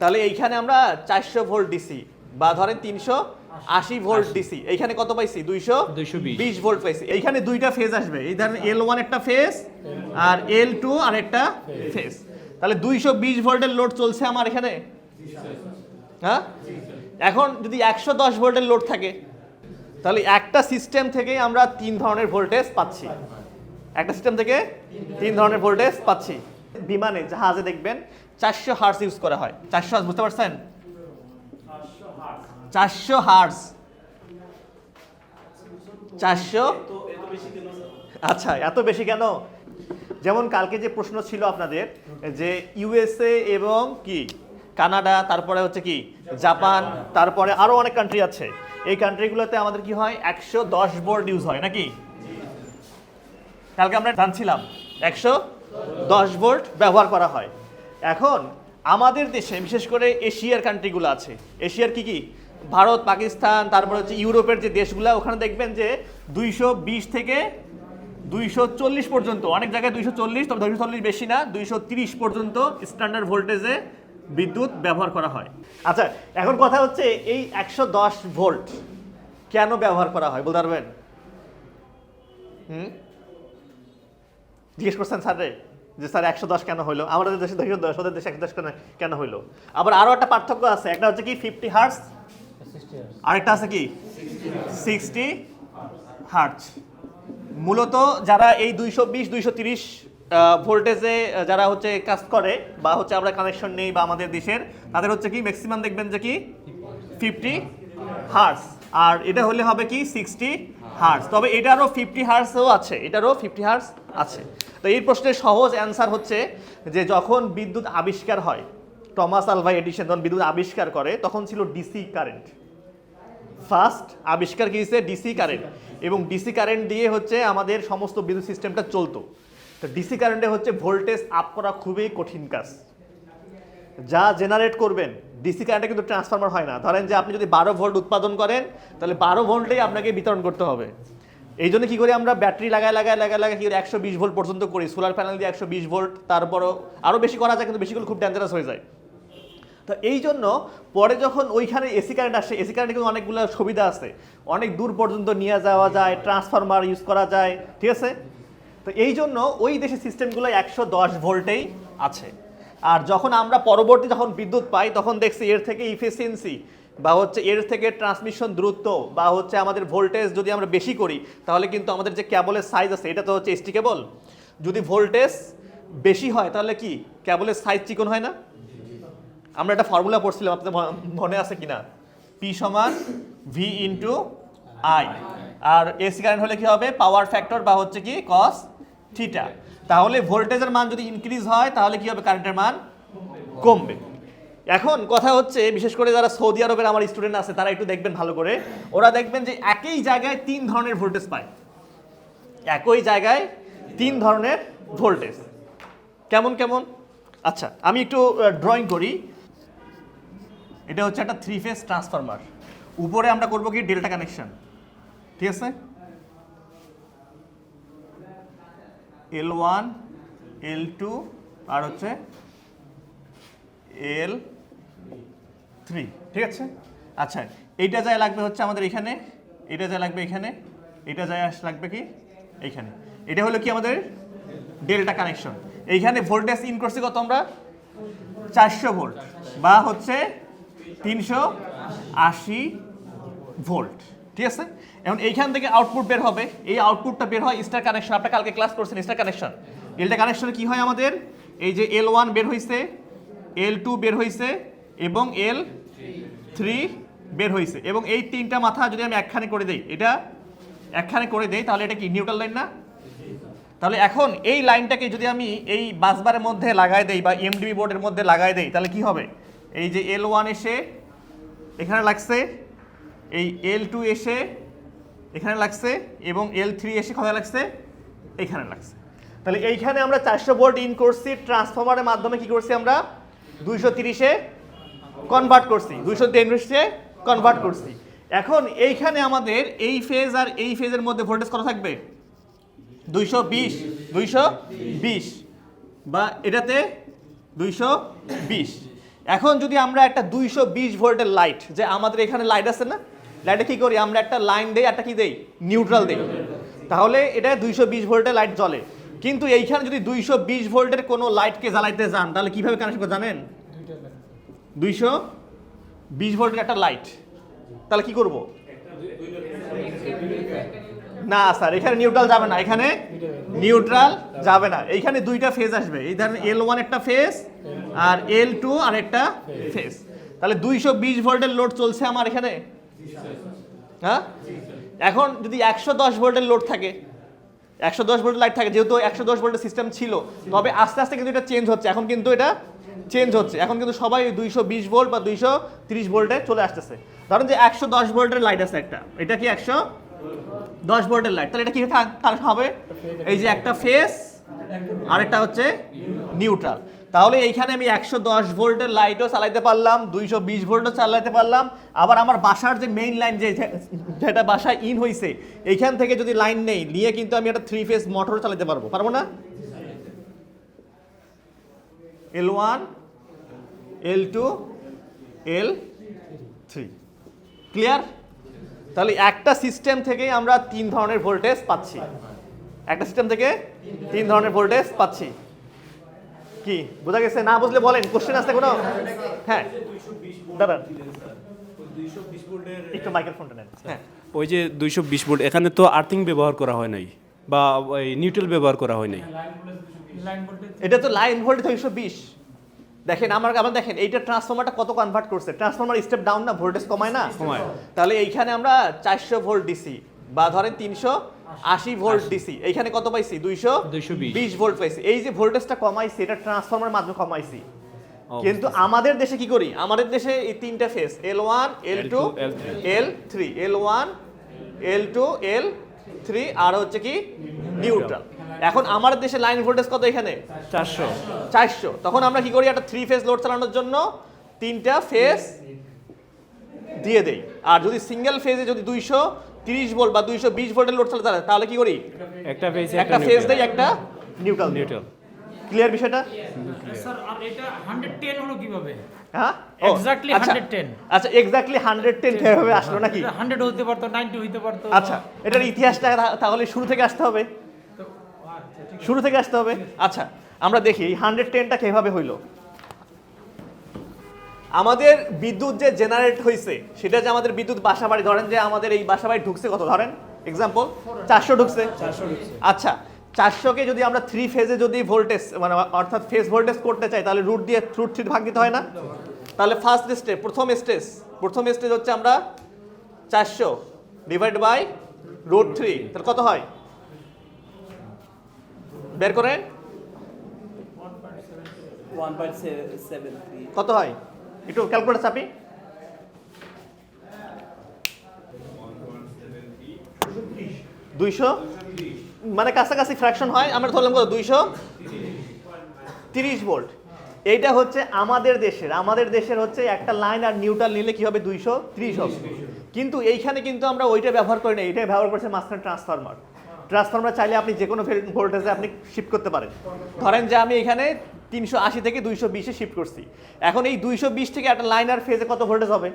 তাহলে এইখানে আমরা চারশো ভোল্ট ডিসি বা ধরেন তিনশো আশি ভোল্ট ডিসি এইখানে কত পাইছি? দুইশো 220 বিশ। ভোল্ট পাইছি। এইখানে দুইটা ফেজ আসবে। এই ধরেন এল ওয়ান একটা ফেজ আর এল টু আর একটা ফেজ তাহলে দুইশো বিশ ভোল্টের লোড চলছে আমার এখানে? হ্যাঁ? এখন যদি একশো দশ ভোল্টের লোড থাকে তাহলে একটা সিস্টেম থেকে আমরা তিন ধরনের ভোল্টেজ পাচ্ছি। একটা সিস্টেম থেকে তিন ধরনের ভোল্টেজ পাচ্ছি। বিমানে জাহাজে দেখবেন চারশো হার্স ইউজ করা হয়। চারশো হার্স বুঝতে পারছেন? চারশো হার্স চারশো আচ্ছা এত বেশি কেন? যেমন কালকে যে প্রশ্ন ছিল আপনাদের যে ইউএসএ এবং কি? কানাডা তারপরে হচ্ছে কি? জাপান তারপরে আরও অনেক কান্ট্রি আছে। এই কান্ট্রিগুলোতে আমাদের কি হয়? একশো দশ বোর্ড ইউজ হয় নাকি? কালকে আমরা জানছিলাম একশো দশ ভোল্ট ব্যবহার করা হয়। এখন আমাদের দেশে, বিশেষ করে এশিয়ার কান্ট্রিগুলো আছে। এশিয়ার কি কি? ভারত, পাকিস্তান, তারপরে হচ্ছে ইউরোপের যে দেশগুলো, ওখানে দেখবেন যে দুইশো বিশ থেকে দুইশো চল্লিশ পর্যন্ত, অনেক জায়গায় দুইশো চল্লিশ, তবে দুইশো চল্লিশ বেশি না, দুইশো তিরিশ পর্যন্ত স্ট্যান্ডার্ড ভোল্টেজে বিদ্যুৎ ব্যবহার করা হয়। আচ্ছা এখন কথা হচ্ছে এই একশো দশ ভোল্ট কেন ব্যবহার করা হয়, বলতে পারবেন? হুম? জিজ্ঞেস করছেন স্যার যে স্যার একশো দশ কেন হলো আমাদের দেশে দুইশো দশ ওদের দেশে একশো দশ কেন কেন হলো আবার আরও একটা পার্থক্য আছে একটা হচ্ছে কি ফিফটি হার্টস আরেকটা আছে কি? সিক্সটি হার্টস মূলত যারা এই দুইশো বিশ দুইশো তিরিশ ভোল্টেজে যারা হচ্ছে কাজ করে বা হচ্ছে আমরা কানেকশন নেই বা আমাদের দেশের তাদের হচ্ছে কি ম্যাক্সিমাম দেখবেন যে কি? ফিফটি হার্স আর এটা হলে হবে কি সিক্সটি হার্স তবে এটারও ফিফটি হার্সও আছে এটারও ফিফটি হার্স আছে। তো এই প্রশ্নের সহজ অ্যান্সার হচ্ছে যে যখন বিদ্যুৎ আবিষ্কার হয়, টমাস আলভা এডিশন যখন বিদ্যুৎ আবিষ্কার করে, তখন ছিল ডিসি কারেন্ট ফার্স্ট আবিষ্কার কি হয়েছে? ডিসি কারেন্ট এবং ডিসি কারেন্ট দিয়ে হচ্ছে আমাদের সমস্ত বিদ্যুৎ সিস্টেমটা চলতো। তো ডিসি কারেন্টে হচ্ছে ভোল্টেজ আপ করা খুবই কঠিন কাজ। যা জেনারেট করবেন ডিসি কারেন্টে কিন্তু ট্রান্সফরমার হয় না। ধরেন যে আপনি যদি বারো ভোল্ট উৎপাদন করেন, তাহলে বারো ভোল্টেই আপনাকে বিতরণ করতে হবে। এই জন্য কী করি আমরা ব্যাটারি লাগায় লাগায় লাগায় লাগায় কি একশো বিশ ভোল্ট পর্যন্ত করি। সোলার প্যানেল দিয়ে একশো বিশ ভোল্ট, তারপরও আরও বেশি করা যায়, কিন্তু বেশিগুলো খুব ডেঞ্জারাস হয়ে যায়। তো এই জন্য পরে যখন ওইখানে এসি কারেন্ট আসে, এসি কারেন্টে কিন্তু অনেকগুলো সুবিধা আছে। অনেক দূর পর্যন্ত নিয়ে যাওয়া যায় ট্রান্সফরমার ইউজ করা যায়, ঠিক আছে? তো এই জন্য ওই দেশের সিস্টেমগুলো একশো দশ ভোল্টেই আছে। আর যখন আমরা পরবর্তী যখন বিদ্যুৎ পাই, তখন দেখছি এর থেকে ইফিসিয়েন্সি বা হচ্ছে এর থেকে ট্রান্সমিশন দূরত্ব বা হচ্ছে আমাদের ভোল্টেজ যদি আমরা বেশি করি, তাহলে কিন্তু আমাদের যে ক্যাবলের সাইজ আছে, এটা তো হচ্ছে এসটি কেবল যদি ভোল্টেজ বেশি হয়, তাহলে কি? ক্যাবলের সাইজ চিকন হয় না? আমরা একটা ফর্মুলা পড়ছিলাম, আপনাদের মনে আছে কিনা? পি সমান ভি ইন্টু আই আর এসি কারেন্ট হলে কি হবে? পাওয়ার ফ্যাক্টর বা হচ্ছে কি? কস থিটা তাহলে ভোল্টেজের মান যদি ইনক্রিজ হয়, তাহলে কি হবে? কারেন্টের মান কমবে। এখন কথা হচ্ছে, বিশেষ করে যারা সৌদি আরবের আমার স্টুডেন্ট আছে, তারা একটু দেখবেন ভালো করে। ওরা দেখবেন যে একই জায়গায় তিন ধরনের ভোল্টেজ পায়। একই জায়গায় তিন ধরনের ভোল্টেজ কেমন কেমন? আচ্ছা আমি একটু ড্রয়িং করি। এটা হচ্ছে একটা থ্রি ফেজ ট্রান্সফরমার উপরে আমরা করব কি? ডেল্টা কানেকশন ঠিক আছে? এল ওয়ান এল টু আর হচ্ছে এল থ্রি ঠিক আছে? আচ্ছা এইটা যায় লাগবে হচ্ছে আমাদের এখানে এটা যায় লাগবে এখানে এটা যায় আস, লাগবে কি? এইখানে। এটা হলো কি আমাদের ডেল্টা কানেকশন। এইখানে ভোল্টেজ ইন করছি কত আমরা? চারশো ভোল্ট, বা হচ্ছে তিনশো আশি ভোল্ট, ঠিক আছে? এখন এইখান থেকে আউটপুট বের হবে। এই আউটপুটটা বের হয় স্টার কানেকশন আপনার কালকে ক্লাস করছেন স্টার কানেকশন এলটা কানেকশনে কি হয় আমাদের? এই যে এল ওয়ান বের হয়েছে এল টু বের হয়েছে এবং এল থ্রি বের হয়েছে এবং এই তিনটা মাথা যদি আমি একখানে করে দেই, এটা একখানে করে দেই, তাহলে এটা কি নিউট্রাল লাইন না? তাহলে এখন এই লাইনটাকে যদি আমি এই বাসবারের মধ্যে লাগাই দেই বা এমডিবি বোর্ডের মধ্যে লাগাই দেই, তাহলে কি হবে? এই যে এল ওয়ান এসে এখানে লাগছে, এই এল টু এসে এখানে লাগছে, এবং এল থ্রি এসে কোথায় লাগছে? এখানে লাগছে। তাহলে এইখানে আমরা চারশো ভোল্ট ইন করছি, ট্রান্সফরমারের মাধ্যমে কি করছি আমরা? দুইশো তিরিশে কনভার্ট করছি। দুইশো তেত্রিশে কনভার্ট করছি। এখন এইখানে আমাদের এই ফেজ আর এই ফেজের মধ্যে ভোল্টেজ কত থাকবে? দুইশো বিশ। দুইশো বিশ। বা এটাতে দুইশো বিশ। এখন যদি আমরা একটা দুইশো বিশ ভোল্টের লাইট যে আমাদের এখানে লাইট আছে না লাইটে কি করি? আমরা একটা লাইন দেই, একটা কি দেই? নিউট্রাল দেই। তাহলে এটা দুইশো বিশ ভোল্টের লাইট জ্বলে। কিন্তু এইখানে যদি দুইশো বিশ ভোল্টের কোনো লাইটকে জ্বালাইতে যান, তাহলে কীভাবে কানেকশন জানেন? দুইশো বিশ ভোল্টের একটা লাইট তাহলে কি করব? না স্যার এখানে নিউট্রাল যাবে না। এখানে নিউট্রাল যাবে না। এইখানে দুইটা ফেজ আসবে। এই ধরেন এল ওয়ান একটা ফেজ আর এল টু আর একটা ফেজ তাহলে দুইশো বিশ ভোল্টের লোড চলছে আমার এখানে? হ্যাঁ? এখন যদি একশো দশ ভোল্টের লোড থাকে একশো দশ ভোল্টের লাইট থাকে, যেহেতু একশো দশ ভোল্টের সিস্টেম ছিল, তবে আস্তে আস্তে কিন্তু এটা চেঞ্জ হচ্ছে। এখন কিন্তু এটা চেঞ্জ হচ্ছে। এখন কিন্তু সবাই দুইশো বিশ ভোল্ট বা দুইশো তিরিশ ভোল্টে চলে আসতেছে। ধরেন যে একশো দশ ভোল্টের লাইট আছে একটা। এটা কি একশো দশ ভোল্টের লাইট তাহলে এটা কি হবে? এই যে একটা ফেস আরেকটা হচ্ছে নিউট্রাল তাহলে এইখানে আমি একশো দশ ভোল্টের লাইটও চালাইতে পারলাম, দুইশো বিশ ভোল্টও চালাইতে পারলাম। আবার আমার বাসার যে মেইন লাইন যে যেটা বাসায় ইন হয়েছে এইখান থেকে যদি লাইন নেই নিয়ে কিন্তু আমি একটা থ্রি ফেস মোটর চালাতে পারব। পারব না? L one L two L three clear তাহলে একটা সিস্টেম থেকেই আমরা তিন ধরনের ভোল্টেজ পাচ্ছি। একটা সিস্টেম থেকে তিন ধরনের ভোল্টেজ পাচ্ছি। কি? বোঝা গেছে? না বুঝলে বলেন কোশ্চেন আছে কোনো হ্যাঁ। দাদা একটু মাইক্রোফোনটা নেন। হ্যাঁ। ওই যে দুইশো বিশ ভোল্ট এখানে তো আর্থিং ব্যবহার করা হয় নাই বা ওই নিউট্রাল ব্যবহার করা হয় নাই। এটা তো লাইন ভোল্টেজ দুইশো বিশ। দেখেন আমার আবার দেখেন এইটা ট্রান্সফরমারটা কত কনভার্ট করছে? ট্রান্সফরমার স্টেপ ডাউন না ভোল্টেজ কমায় না? কমায়। তাহলে এইখানে আমরা চারশো ভোল্ট ডিসি বা ধরেন তিনশো আশি ভোল্ট ডিসি। এইখানে কত পাইছি? দুইশো বিশ। ভোল্ট পাইছি। এই যে ভোল্টেজটা কমাইছি এটা ট্রান্সফরমার মাধ্যমে কমাইছি। কিন্তু আমাদের দেশে কি করি? আমাদের দেশে এই তিনটা phase L one L two L three L one L two L three আর হচ্ছে কি নিউট্রাল এখন আমার দেশে লাইন ভোল্টেজ কত এখানে? চারশো। চারশো। তখন আমরা কি করি? একটা থ্রি ফেজ লোড চালানোর জন্য তিনটা ফেজ দিয়ে দেই। আর যদি সিঙ্গেল ফেজে যদি দুইশো তিরিশ ভোল্ট বা দুইশো বিশ ভোল্টের লোড চালাতে তাহলে কি করি? একটা ফেজ একটা ফেজ দেই একটা নিউট্রাল নিউট্রাল ক্লিয়ার বিষয়টা? স্যার আর এটা 110 হলো কীভাবে? হ্যাঁ? আচ্ছা, 110 আচ্ছা এক্স্যাক্টলি হান্ড্রেড টেন কীভাবে আসলো নাকি? এটা 100 হতে পারতো 90 হতে পারতো। আচ্ছা এটার ইতিহাসটা তাহলে শুরু থেকে আসতে হবে। শুরু থেকে আসতে হবে। আচ্ছা আমরা দেখি এই হান্ড্রেড টেনটা কীভাবে হইল। আমাদের বিদ্যুৎ যে জেনারেট হয়েছে সেটা যে আমাদের বিদ্যুৎ বাসা বাড়ি ধরেন যে আমাদের এই বাসা বাড়ি ঢুকছে কত? ধরেন এক্সাম্পল চারশো ঢুকছে। আচ্ছা চারশোকে যদি আমরা থ্রি ফেজে যদি ভোল্টেজ মানে অর্থাৎ ফেজ ভোল্টেজ করতে চাই তাহলে রুট দিয়ে রুট থ্রি ভাগ দিতে হয় না? তাহলে ফার্স্ট স্টেপ প্রথম স্টেজ প্রথম স্টেজ হচ্ছে আমরা চারশো ডিভাইড বাই রুট থ্রি তাহলে কত হয়? বের করেন কত হয়? একটু ক্যালকুলেটার চাপি। দুইশো? মানে কাছাকাছি ফ্র্যাকশন হয়, আমরা ধরলাম কত? দুইশো? তিরিশ ভোল্ট এইটা হচ্ছে আমাদের দেশের আমাদের দেশের হচ্ছে একটা লাইন আর নিউট্রাল নিলে কি হবে? দুইশো ত্রিশ হবে। কিন্তু এইখানে কিন্তু আমরা ওইটা ব্যবহার করি না এইটাই ব্যবহার করছে মাঝখানে ট্রান্সফরমার ট্রান্সফরমার চাইলে আপনি যে কোনো ভোল্টেজে আপনি শিফট করতে পারেন। ধরেন যে আমি এখানে তিনশো আশি থেকে দুইশো বিশে শিফট করছি। এখন এই দুইশো বিশ থেকে একটা লাইন আর ফেজে কত ভোল্টেজ হবে?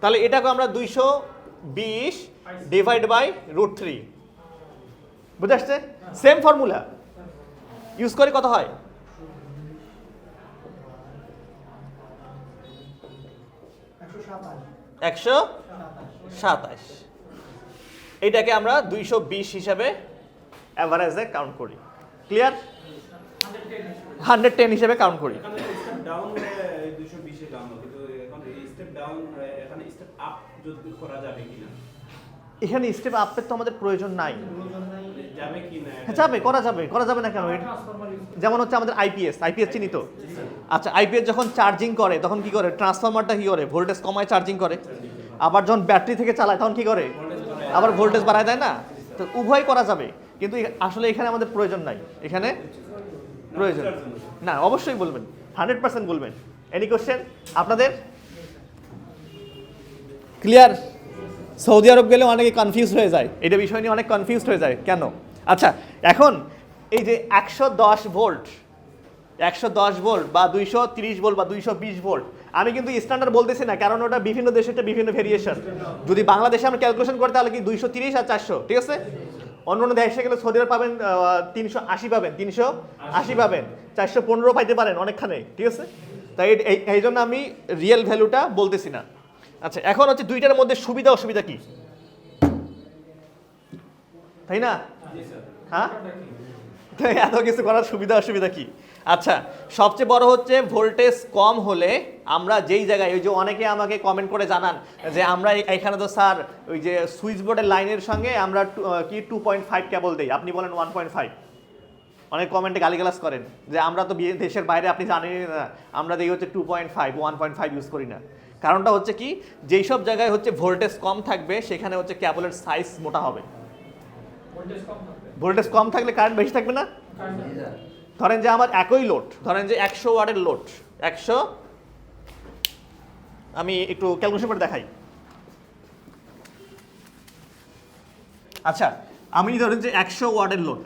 তাহলে এটাকে আমরা দুইশো বিশ ডিভাইড বাই রুট থ্রি বুঝে আসছে? সেম ফর্মুলা ইউজ করে কত হয়? একশো সাতাশ। এইটাকে আমরা দুইশো বিশ হিসাবে অ্যাভারেজে কাউন্ট করি। ক্লিয়ার হান্ড্রেড টেন হিসেবে কাউন্ট করি। এখন স্টেপ ডাউন এখানে স্টেপ আপ যদি করা যাবে কিনা? এখানে স্টেপ আপের তো আমাদের প্রয়োজন নাই। যাবে কিনা হ্যাঁ যাবে করা যাবে করা যাবে না কেন? যেমন হচ্ছে আমাদের আইপিএস আইপিএস চিনি তো? আচ্ছা আইপিএস যখন চার্জিং করে তখন কি করে? ট্রান্সফরমারটা কি করে? ভোল্টেজ কমায় চার্জিং করে। আবার যখন ব্যাটারি থেকে চালায় তখন কি করে? আবার ভোল্টেজ বাড়ায় দেয় না? তো উভয় করা যাবে। কিন্তু আসলে এখানে আমাদের প্রয়োজন নাই। এখানে প্রয়োজন। না অবশ্যই বলবেন। হান্ড্রেড পার্সেন্ট বলবেন। এনি কোশ্চেন আপনাদের? ক্লিয়ার সৌদি আরব গেলে অনেকে কনফিউজ হয়ে যায়। এটা বিষয় নিয়ে অনেক কনফিউজ হয়ে যায়। কেন? আচ্ছা এখন এই যে একশো দশ ভোল্ট একশো দশ ভোল্ট বা দুইশো তিরিশ ভোল্ট বা দুইশো বিশ ভোল্ট আমি কিন্তু স্ট্যান্ডার্ড বলতেছি না কারণ ওটা বিভিন্ন দেশে বিভিন্ন ভেরিয়েশন যদি বাংলাদেশে আমরা ক্যালকুলেশন করি তাহলে কি দুইশো তিরিশ আর চারশো? ঠিক আছে? অন্য অন্য দেশে গেলে সৌদি আরব পাবেন তিনশো আশি পাবেন তিনশো আশি পাবেন চারশো পনেরো পাইতে পারেন অনেকখানে ঠিক আছে? তাই এই- জন্য আমি রিয়েল ভ্যালুটা বলতেছি না। আচ্ছা এখন হচ্ছে দুইটার মধ্যে সুবিধা অসুবিধা কি? তাই না? হ্যাঁ? এত কিছু করার সুবিধা অসুবিধা কি? আচ্ছা সবচেয়ে বড় হচ্ছে ভোল্টেজ কম হলে আমরা যেই জায়গায় ওই যে অনেকে আমাকে কমেন্ট করে জানান যে আমরা এখানে তো স্যার ওই যে সুইচ বোর্ডের লাইনের সঙ্গে আমরা কি টু পয়েন্ট ফাইভ কেবল দিই। আপনি বলেন ওয়ান পয়েন্ট ফাইভ অনেক কমেন্টে গালিগালাজ করেন যে আমরা তো দেশের বাইরে আপনি জানেনই না। আমরা দেখি হচ্ছে two point five one point five use করি না। কারণটা হচ্ছে কি যেই সব জায়গায় হচ্ছে ভোল্টেজ কম থাকবে সেখানে হচ্ছে কেবলের সাইজ মোটা হবে। ভোল্টেজ কম থাকলে কারেন্ট বেশি থাকবে না? ধরেন যে আমার একই লোড, ধরেন যে একশো ওয়াটের লোড, একশো, আমি একটু ক্যালকুলেশন করে দেখাই। আচ্ছা আমি ধরেন যে একশো ওয়াটের লোড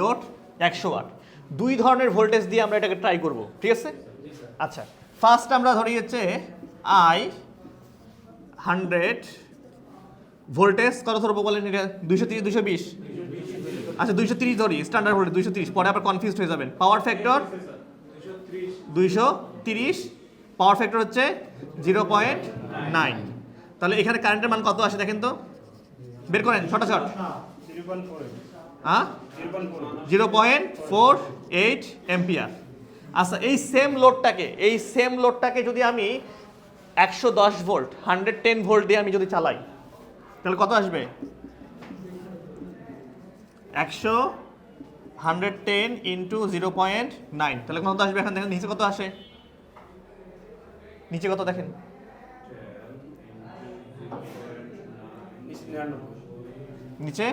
লোড একশো ওয়াট। দুই ধরনের ভোল্টেজ দিয়ে আমরা এটাকে ট্রাই করব, ঠিক আছে? আচ্ছা ফার্স্ট আমরা ধরি হচ্ছে আই হান্ড্রেড ভোল্টেজ কত ধরবো বলেন এটা? দুইশো তিরিশ, দুইশো বিশ? আচ্ছা দুইশো তিরিশ ধরি স্ট্যান্ডার্ড ভোল্টেজ দুইশো তিরিশ, পরে আবার কনফিউজ হয়ে যাবেন। পাওয়ার ফ্যাক্টর দুইশো তিরিশ পাওয়ার ফ্যাক্টর হচ্ছে জিরো পয়েন্ট নাইন তাহলে এখানে কারেন্টের মান কত আসে দেখেন তো? বের করেন ছটা শট হ্যাঁ? Zero point four eight ampere আচ্ছা এই সেম লোডটাকে এই সেম লোডটাকে যদি আমি একশো দশ ভোল্ট হান্ড্রেড টেন ভোল্ট দিয়ে আমি যদি চালাই, তাহলে কত আসবে? একশো hundred ten into zero point nine তাহলে কত আসবে এখান দেখেন নিচে কত আসে? নিচে কত দেখেন? নিচে?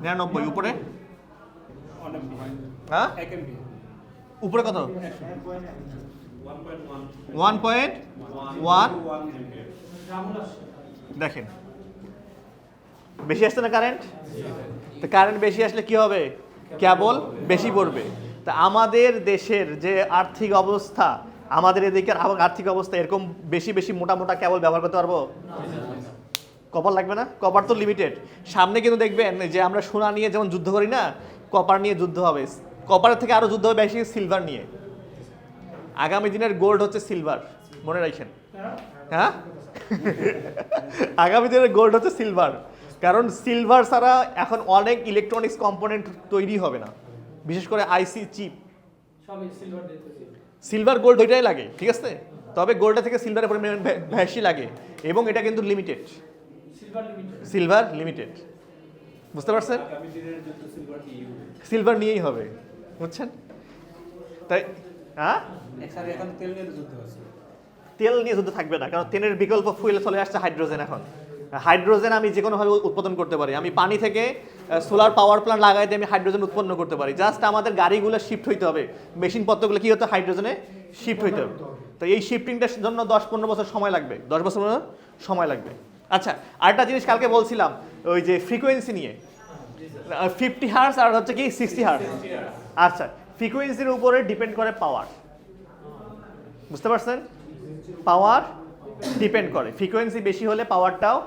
নিরানব্বই। উপরে? হ্যাঁ? উপরে কত? ওয়ান পয়েন্ট ওয়ান দেখেন। বেশি আসছে না কারেন্ট তো কারেন্ট বেশি আসলে কি হবে? কেবল বেশি পড়বে। তা আমাদের দেশের যে আর্থিক অবস্থা, আমাদের আবার আর্থিক অবস্থা এরকম বেশি বেশি মোটা মোটা কেবল ব্যবহার করতে পারব? কপার লাগবে না? কপার তো লিমিটেড সামনে কিন্তু দেখবেন যে আমরা সোনা নিয়ে যেমন যুদ্ধ করি না কপার নিয়ে যুদ্ধ হবে। কপারের থেকে আরও যুদ্ধ হবে বেশি সিলভার নিয়ে। আগামী দিনের গোল্ড হচ্ছে সিলভার মনে রাখেন। হ্যাঁ? আগামী দিনের গোল্ড হচ্ছে সিলভার কারণ সিলভার ছাড়া এখন অনেক ইলেকট্রনিক্স কম্পোনেন্ট তৈরি হবে না। বিশেষ করে আইসি চিপ সিলভার গোল্ড ওইটাই লাগে ঠিক আছে? তবে গোল্ডের থেকে সিলভারের পরিমাণ বেশি লাগে এবং এটা কিন্তু লিমিটেড সিলভার লিমিটেড বুঝতে পারছেন? সিলভার নিয়েই হবে। বুঝছেন? তাই হ্যাঁ? তেল নিয়ে যুদ্ধ হচ্ছে। তেল নিয়ে যুদ্ধ থাকবে না কারণ তেলের বিকল্প ফুয়েলে চলে আসছে হাইড্রোজেন এখন। হাইড্রোজেন আমি যে কোনোভাবে উৎপাদন করতে পারি। আমি পানি থেকে সোলার পাওয়ার প্ল্যান্ট লাগাই দিয়ে আমি হাইড্রোজেন উৎপন্ন করতে পারি। জাস্ট আমাদের গাড়িগুলো শিফট হইতে হবে। মেশিন পত্রগুলো কি হতে হাইড্রোজেনে শিফট হইতে হবে। তো এই শিফটিংটার জন্য দশ পনেরো বছর সময় লাগবে। দশ বছর সময় লাগবে। আচ্ছা আরেকটা জিনিস কালকে বলছিলাম, ওই যে ফ্রিকোয়েন্সি নিয়ে। ফিফটি হার্স আর হচ্ছে কি সিক্সটি হার্স আচ্ছা ফ্রিকোয়েন্সির উপরে ডিপেন্ড করে পাওয়ার বুঝতে পারছেন? পাওয়ার ডিপেন্ড করে। ফ্রিকোয়েন্সি বেশি হলে পাওয়ারটাও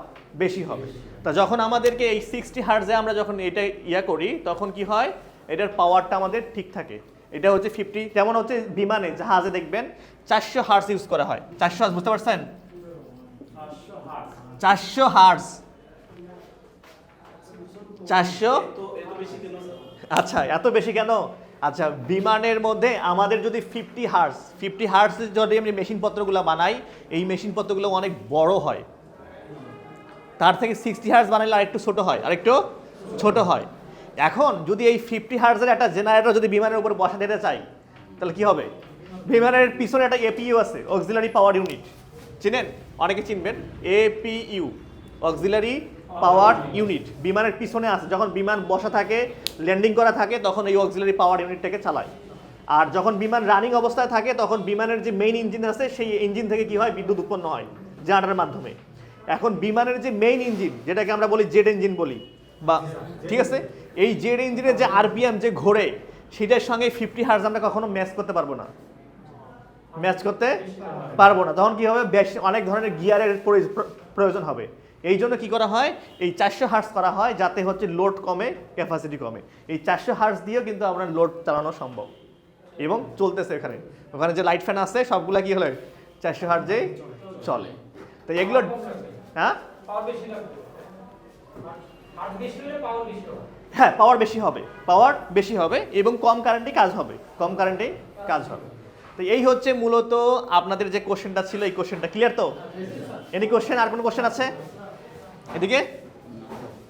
বেশি হবে। তা যখন আমাদেরকে এই সিক্সটি হার্জে আমরা যখন এটা ইয়া করি, তখন কি হয়? এটার পাওয়ারটা আমাদের ঠিক থাকে। এটা হচ্ছে ফিফটি যেমন হচ্ছে বিমানে জাহাজে দেখবেন চারশো হার্স ইউজ করা হয়। চারশো হার্স বুঝতে পারছেন? চারশো হার্স চারশো? আচ্ছা এত বেশি কেন? আচ্ছা বিমানের মধ্যে আমাদের যদি ফিফটি হার্স ফিফটি হার্স যদি আমি মেশিনপত্রগুলো বানাই, এই মেশিনপত্রগুলো অনেক বড় হয়। তার থেকে সিক্সটি হার্স বানাইলে আরেকটু ছোট হয়, আরেকটু ছোট হয়। এখন যদি এই ফিফটি হার্সের একটা জেনারেটর যদি বিমানের উপর বসা দিতে চাই, তাহলে কি হবে? বিমানের পিছনে একটা এপিইউ আছে অক্সিলারি পাওয়ার ইউনিট চিনেন? অনেকে চিনবেন? এপিইউ অক্সিলারি পাওয়ার ইউনিট বিমানের পিছনে আছে, যখন বিমান বসা থাকে ল্যান্ডিং করা থাকে, তখন এই অক্সিলারি পাওয়ার ইউনিটটাকে চালায়। আর যখন বিমান রানিং অবস্থায় থাকে, তখন বিমানের যে মেইন ইঞ্জিন আছে, সেই ইঞ্জিন থেকে কি হয়? বিদ্যুৎ উৎপন্ন হয় জেনারেটরের মাধ্যমে। এখন বিমানের যে মেইন ইঞ্জিন যেটাকে আমরা বলি জেড ইঞ্জিন বলি, বা ঠিক আছে? এই জেড ইঞ্জিনের যে আরপিএম যে ঘোরে, সেটার সঙ্গে ফিফটি হার্স আমরা কখনো ম্যাচ করতে পারব না। ম্যাচ করতে পারব না। তখন কি হবে? বেশ অনেক ধরনের গিয়ারের প্র- প্রয়োজন হবে। এই জন্য কী করা হয়? এই চারশো হার্স করা হয় যাতে হচ্ছে লোড কমে ক্যাপাসিটি কমে। এই চারশো হার্স দিয়েও কিন্তু আমরা লোড চালানো সম্ভব। এবং চলতেছে এখানে। ওখানে যে লাইট ফ্যান আছে, সবগুলা কি হলে? চারশো হার্জেই চলে। তো এগুলো হ্যাঁ? হ্যাঁ পাওয়ার বেশি হবে। পাওয়ার বেশি হবে এবং কম কারেন্টে কাজ হবে। কম কারেন্টে কাজ হবে। তো এই হচ্ছে মূলত আপনাদের যে কোশ্চেনটা ছিল এই কোশ্চেনটা ক্লিয়ার তো? এনি কোশ্চেন আর কোনো কোশ্চেন আছে? এদিকে?